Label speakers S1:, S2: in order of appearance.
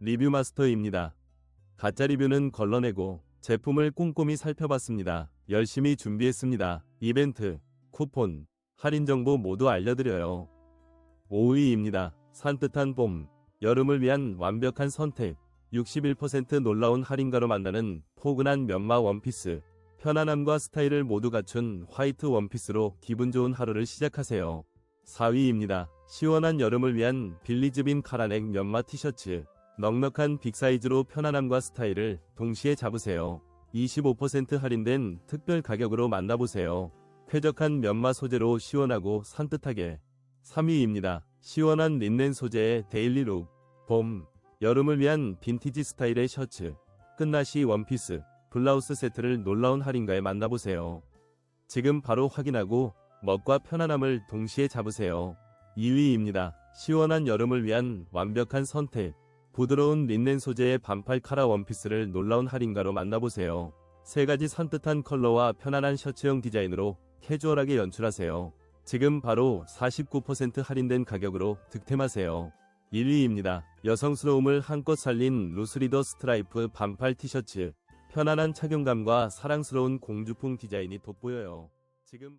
S1: 리뷰 마스터입니다. 가짜 리뷰는 걸러내고 제품을 꼼꼼히 살펴봤습니다. 열심히 준비했습니다. 이벤트, 쿠폰, 할인 정보 모두 알려드려요. 5위입니다. 산뜻한 봄, 여름을 위한 완벽한 선택. 61% 놀라운 할인가로 만나는 포근한 면마 원피스. 편안함과 스타일을 모두 갖춘 화이트 원피스로 기분 좋은 하루를 시작하세요. 4위입니다. 시원한 여름을 위한 빌리즈빈 카라넥 면마 티셔츠. 넉넉한 빅사이즈로 편안함과 스타일을 동시에 잡으세요. 25% 할인된 특별 가격으로 만나보세요. 쾌적한 면마 소재로 시원하고 산뜻하게. 3위입니다. 시원한 린넨 소재의 데일리 룩. 봄, 여름을 위한 빈티지 스타일의 셔츠. 끝나시 원피스, 블라우스 세트를 놀라운 할인가에 만나보세요. 지금 바로 확인하고 멋과 편안함을 동시에 잡으세요. 2위입니다. 시원한 여름을 위한 완벽한 선택. 부드러운 린넨 소재의 반팔 카라 원피스를 놀라운 할인가로 만나보세요. 세 가지 산뜻한 컬러와 편안한 셔츠형 디자인으로 캐주얼하게 연출하세요. 지금 바로 49% 할인된 가격으로 득템하세요. 1위입니다. 여성스러움을 한껏 살린 루스리더 스트라이프 반팔 티셔츠. 편안한 착용감과 사랑스러운 공주풍 디자인이 돋보여요. 지금